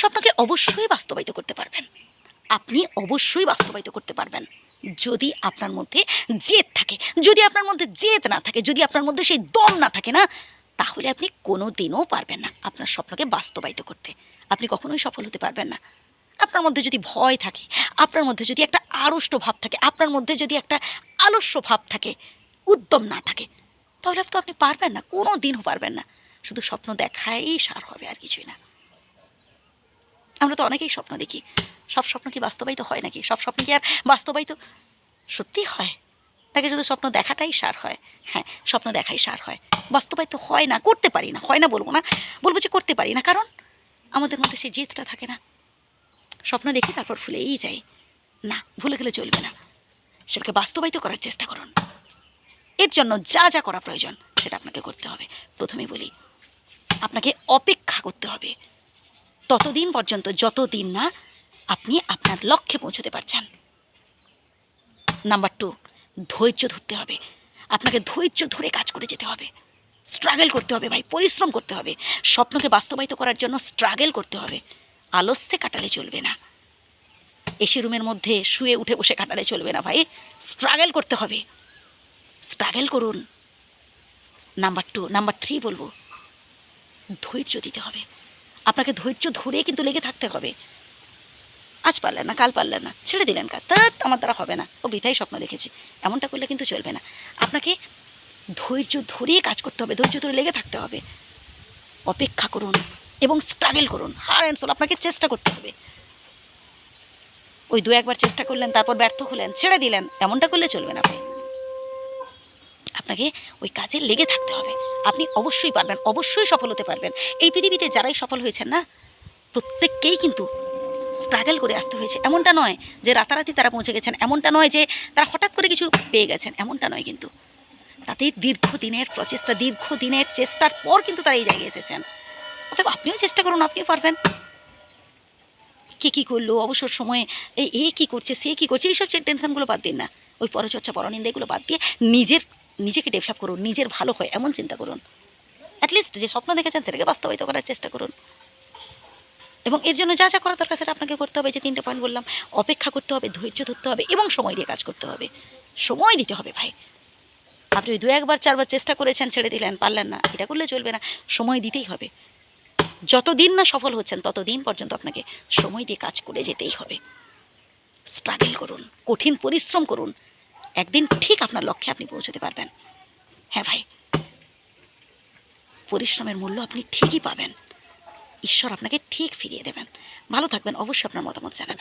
স্বপ্নকে অবশ্যই বাস্তবায়িত করতে পারবেন। আপনি অবশ্যই বাস্তবায়িত করতে পারবেন। যদি আপনার মধ্যে জেদ থাকে, যদি আপনার মধ্যে জেদ না থাকে, যদি আপনার মধ্যে সেই দম না থাকে না, তাহলে আপনি কোনো দিনও পারবেন না আপনার স্বপ্নকে বাস্তবায়িত করতে। আপনি কখনোই সফল হতে পারবেন না। আপনার মধ্যে যদি ভয় থাকে, আপনার মধ্যে যদি একটা আড়ষ্ট ভাব থাকে, আপনার মধ্যে যদি একটা আলস্য ভাব থাকে, উদ্যম না থাকে, তাহলে তো আপনি পারবেন না কোনো দিনও পারবেন না। শুধু স্বপ্ন দেখাই সার হবে আর কিছুই না। আমরা তো অনেকেই স্বপ্ন দেখি। সব স্বপ্ন কি বাস্তবায়িত হয় নাকি? সব স্বপ্ন কি আর বাস্তবায়িত? সত্যি হয়। নাকি শুধু স্বপ্ন দেখাটাই সার হয় হ্যাঁ স্বপ্ন দেখাই সার হয়। বাস্তবায়িত হয় না, করতে পারি না, হয় না বলব না, বলব যে করতে পারি না। কারণ আমাদের মধ্যে সেই জেদটা থাকে না। স্বপ্ন দেখি তারপর ভুলেই যাই। না, ভুলে গেলে চলবে না। সেটাকে বাস্তবায়িত করার চেষ্টা করুন। এর জন্য যা যা করা প্রয়োজন, সেটা আপনাকে করতে হবে। প্রথমেই বলি, আপনাকে অপেক্ষা করতে হবে। ততদিন পর্যন্ত যতদিন না আপনি আপনার লক্ষ্যে পৌঁছতে পারছেন। নাম্বার টু, ধৈর্য ধরতে হবে। আপনাকে ধৈর্য ধরে কাজ করে যেতে হবে। স্ট্রাগল করতে হবে ভাই, পরিশ্রম করতে হবে। স্বপ্নকে বাস্তবায়িত করার জন্য স্ট্রাগল করতে হবে। আলস্যে কাটালে চলবে না। এসি রুমের মধ্যে শুয়ে উঠে বসে কাটালে চলবে না ভাই। স্ট্রাগল করতে হবে। স্ট্রাগল করুন। নাম্বার টু, নাম্বার থ্রি বলব, ধৈর্য দিতে হবে। আপনাকে ধৈর্য ধরে কিন্তু লেগে থাকতে হবে। আজ পারলেন না, কাল পারলেন না। ছেড়ে দিলেন কাজ। তা, আমার দ্বারা হবে না। ও বৃথাই স্বপ্ন দেখেছি। এমনটা করলে কিন্তু চলবে না। আপনাকে ধৈর্য ধরেই কাজ করতে হবে, ধৈর্য ধরে লেগে থাকতে হবে। অপেক্ষা করুন এবং স্ট্রাগল করুন। হার অ্যান্ড সোল আপনাকে চেষ্টা করতে হবে। ওই দু একবার চেষ্টা করলেন, তারপর ব্যর্থ হলেন, ছেড়ে দিলেন। এমনটা করলে চলবে না ভাই। আপনাকে ওই কাজে লেগে থাকতে হবে। আপনি অবশ্যই পারবেন, অবশ্যই সফল হতে পারবেন। এই পৃথিবীতে যারাই সফল হয়েছেন না, প্রত্যেককেই কিন্তু স্ট্রাগল করে আসতে হয়েছে। এমনটা নয় যে রাতারাতি তারা পৌঁছে গেছেন, এমনটা নয় যে তারা হঠাৎ করে কিছু পেয়ে গেছেন, এমনটা নয় কিন্তু। তাদের দীর্ঘদিনের প্রচেষ্টা, দীর্ঘদিনের চেষ্টার পর কিন্তু তারা এই জায়গায় এসেছেন। অতএব আপনিও চেষ্টা করুন, আপনিও পারবেন। কে কী করল, অবসর সময়ে এই এ কী করছে, সে কী করছে, এইসব টেনশনগুলো বাদ দিন না। ওই পরচর্চা, পরনিন্দা এগুলো বাদ দিয়ে নিজের নিজেকে ডেভেলপ করুন, নিজের ভালো হয়, এমন চিন্তা করুন। অ্যাটলিস্ট যে স্বপ্ন দেখেছেন সেটাকে বাস্তবায়িত করার চেষ্টা করুন। এবং এর জন্য যা যা করা দরকার সেটা আপনাকে করতে হবে, যে তিনটে পয়েন্ট বললাম। অপেক্ষা করতে হবে, ধৈর্য ধরতে হবে এবং সময় দিয়ে কাজ করতে হবে। সময় দিতে হবে ভাই। আপনি দু একবার, চারবার চেষ্টা করেছেন ছেড়ে দিলেন, পারলেন না, এটা করলে চলবে না। সময় দিতেই হবে। যতদিন না সফল হচ্ছেন, ততদিন পর্যন্ত আপনাকে সময় দিয়ে কাজ করে যেতেই হবে। স্ট্রাগল করুন, কঠিন পরিশ্রম করুন একদিন ঠিক আপনার লক্ষ্যে আপনি পৌঁছতে পারবেন। হ্যাঁ ভাই। পরিশ্রমের মূল্য আপনি ঠিকই পাবেন। ঈশ্বর আপনাকে ঠিক ফিরিয়ে দেবেন। ভালো থাকবেন। অবশ্যই আপনার মতামত জানাবেন।